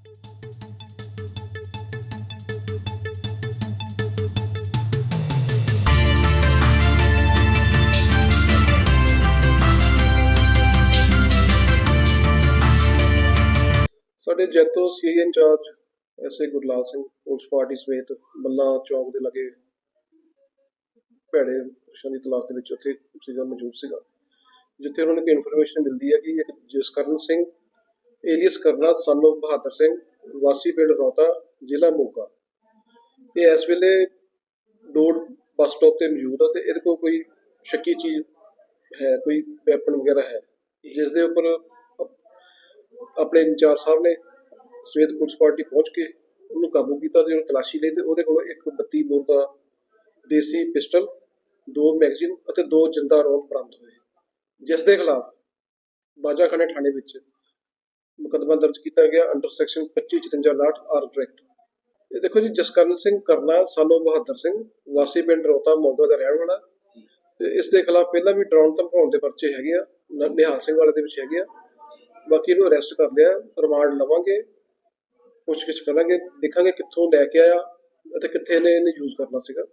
ਸਾਡੇ ਜੈਤੋ ਸੀ incharge SA Gurlal Singh, police party ਸਮੇਤ ਬੱਲਾ ਚੌਂਕ ਦੇ ਲਗੇ ਭੈੜੇ ਸ਼ਨੀ ਦੀ ਤਲਾਸ਼ ਦੇ ਵਿੱਚ ਉੱਥੇ ਸੀਗਾ, ਮੌਜੂਦ ਸੀਗਾ। ਜਿੱਥੇ ਉਹਨਾਂ ਨੂੰ ਇਨਫੋਰਮੇਸ਼ਨ ਮਿਲਦੀ ਹੈ ਕਿ ਇੱਕ ਜਸਕਰਨ ਸਿੰਘ ਏਲੀਅਸ ਕਰਨਾ ਸਾਨੂੰ ਬਹਾਦਰ ਸਿੰਘ, ਵਾਸੀ ਪਿੰਡ ਰੌਤਾ, ਜ਼ਿਲ੍ਹਾ ਮੋਗਾ। ਇਹ ਇਸ ਵੇਲੇ ਡੋੜ ਬੱਸ ਸਟਾਪ ਤੇ ਮੌਜੂਦ ਹੈ ਤੇ ਇਹਦੇ ਕੋਲ ਕੋਈ ਸ਼ੱਕੀ ਚੀਜ਼ ਹੈ, ਕੋਈ ਵੈਪਨ ਵਗੈਰਾ ਹੈ? ਜਿਸ ਦੇ ਉੱਪਰ ਆਪਣੇ ਇੰਚਾਰਜ ਸਾਹਿਬ ਨੇ ਸਵੇਤ ਪੁਲਿਸ ਪਾਰਟੀ ਪਹੁੰਚ ਕੇ ਉਹਨੂੰ ਕਾਬੂ ਕੀਤਾ ਤੇ ਉਹਨੂੰ ਤਲਾਸ਼ੀ ਲਈ ਤੇ ਉਹਦੇ ਕੋਲੋਂ ਇੱਕ 32 ਬੋਰ ਦਾ ਦੇਸੀ ਪਿਸਟਲ, ਦੋ ਮੈਗਜ਼ੀਨ ਅਤੇ ਦੋ ਜਿੰਦਾ ਰੌਂਦ ਬਰਾਮਦ ਹੋਏ। ਜਿਸ ਦੇ ਖਿਲਾਫ ਬਾਜਾਖਾਨੇ ਥਾਣੇ ਵਿੱਚ ਮੁਕੱਦਮਾ ਦਰਜ ਕੀਤਾ ਗਿਆ ਅੰਡਰ ਸੈਕਸ਼ਨ 2556 ਆਰ ਐਕਟ। ਇਹ ਦੇਖੋ ਜੀ, ਜਸਕਰਨ ਸਿੰਘ ਕਰਨਾ, ਸਾਨੋ ਬਹਾਦਰ ਸਿੰਘ, ਵਾਸੀ ਪਿੰਡ ਰੋਤਾ ਮੋਗਾ ਦਾ ਰਹਿਣ ਵਾਲਾ। ਤੇ ਇਸ ਦੇ ਖਿਲਾਫ ਪਹਿਲਾਂ ਵੀ ਡਰਾਉਣ ਧਮਕਾਉਣ ਦੇ ਪਰਚੇ ਹੈਗੇ ਆ ਨਿਹਾਲ ਸਿੰਘ ਵਾਲੇ ਦੇ ਵਿੱਚ ਹੈਗੇ ਆ। ਬਾਕੀ ਇਹਨੂੰ ਅਰੈਸਟ ਕਰ ਲਿਆ, ਰਿਮਾਂਡ ਲਵਾਂਗੇ, ਪੁੱਛਗਿੱਛ ਕਰਾਂਗੇ, ਦੇਖਾਂਗੇ ਕਿੱਥੋਂ ਲੈ ਕੇ ਆਇਆ ਅਤੇ ਕਿੱਥੇ ਨੇ ਇਹਨੇ ਯੂਜ਼ ਕਰਨਾ ਸੀਗਾ।